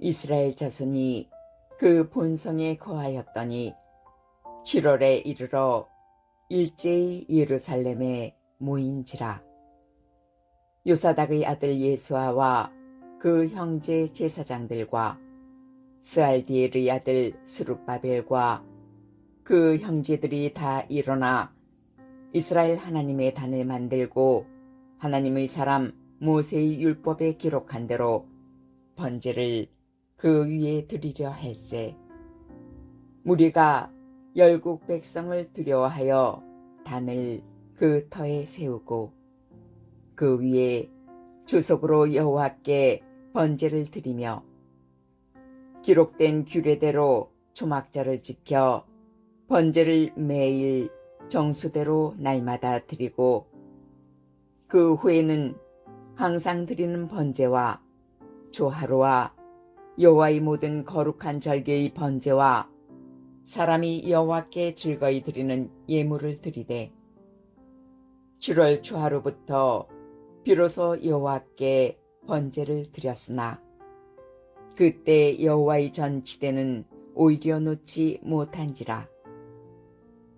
이스라엘 자손이 그 본성에 거하였더니 7월에 이르러 일제히 예루살렘에 모인지라. 요사닥의 아들 예수아와 그 형제 제사장들과 스알디엘의 아들 수룹바벨과 그 형제들이 다 일어나 이스라엘 하나님의 단을 만들고 하나님의 사람 모세의 율법에 기록한 대로 번제를 그 위에 드리려 할세. 무리가 열국 백성을 두려워하여 단을 그 터에 세우고 그 위에 주속으로 여호와께 번제를 드리며 기록된 규례대로 초막절을 지켜 번제를 매일 정수대로 날마다 드리고 그 후에는 항상 드리는 번제와 조하루와 여호와의 모든 거룩한 절개의 번제와 사람이 여호와께 즐거이 드리는 예물을 드리되 7월 초하루부터 비로소 여호와께 번제를 드렸으나 그때 여호와의 전치대는 오히려 놓지 못한지라.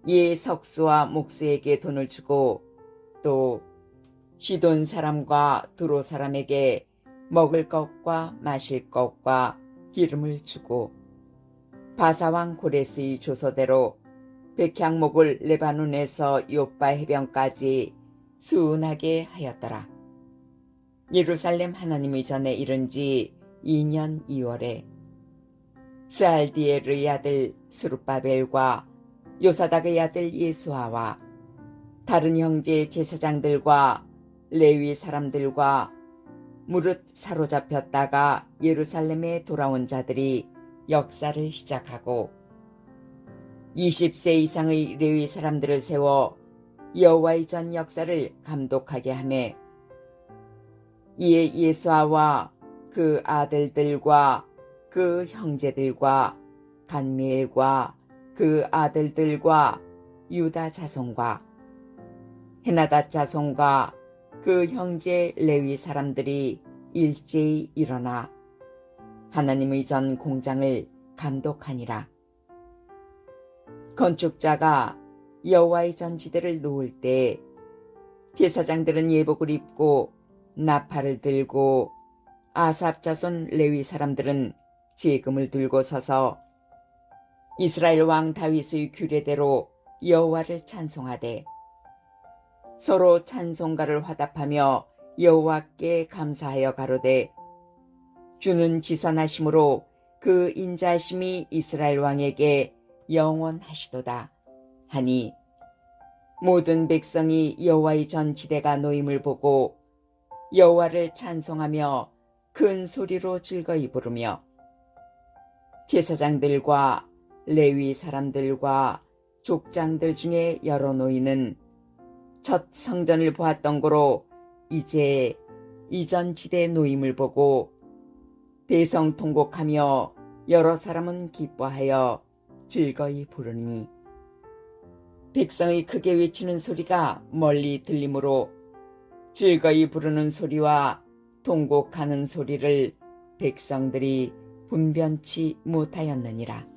예 석수와 목수에게 돈을 주고 또 시돈 사람과 두로 사람에게 먹을 것과 마실 것과 기름을 주고 바사왕 고레스의 조서대로 백향목을 레바논에서 요빠 해변까지 수운하게 하였더라. 예루살렘 하나님의 전에 이른 지 2년 2월에 스알디엘의 아들 수룹바벨과 요사닥의 아들 예수아와 다른 형제 제사장들과 레위 사람들과 무릇 사로잡혔다가 예루살렘에 돌아온 자들이 역사를 시작하고 20세 이상의 레위 사람들을 세워 여호와의 전 역사를 감독하게 하매 이에 예수아와 그 아들들과 그 형제들과 간미엘과 그 아들들과 유다 자손과 헤나다 자손과 그 형제 레위 사람들이 일제히 일어나 하나님의 전 공장을 감독하니라. 건축자가 여호와의 전지대를 놓을 때 제사장들은 예복을 입고 나팔을 들고 아삽 자손 레위 사람들은 제금을 들고 서서 이스라엘 왕 다윗의 규례대로 여호와를 찬송하되 서로 찬송가를 화답하며 여호와께 감사하여 가로되 주는 지선하심으로 그 인자하심이 이스라엘 왕에게 영원하시도다. 하니 모든 백성이 여호와의 전지대가 노임을 보고 여호와를 찬송하며 큰 소리로 즐거이 부르며 제사장들과 레위 사람들과 족장들 중에 여러 노인은 첫 성전을 보았던 거로 이제 이전 지대 노임을 보고 대성통곡하며 여러 사람은 기뻐하여 즐거이 부르니 백성의 크게 외치는 소리가 멀리 들리므로 즐거이 부르는 소리와 통곡하는 소리를 백성들이 분변치 못하였느니라.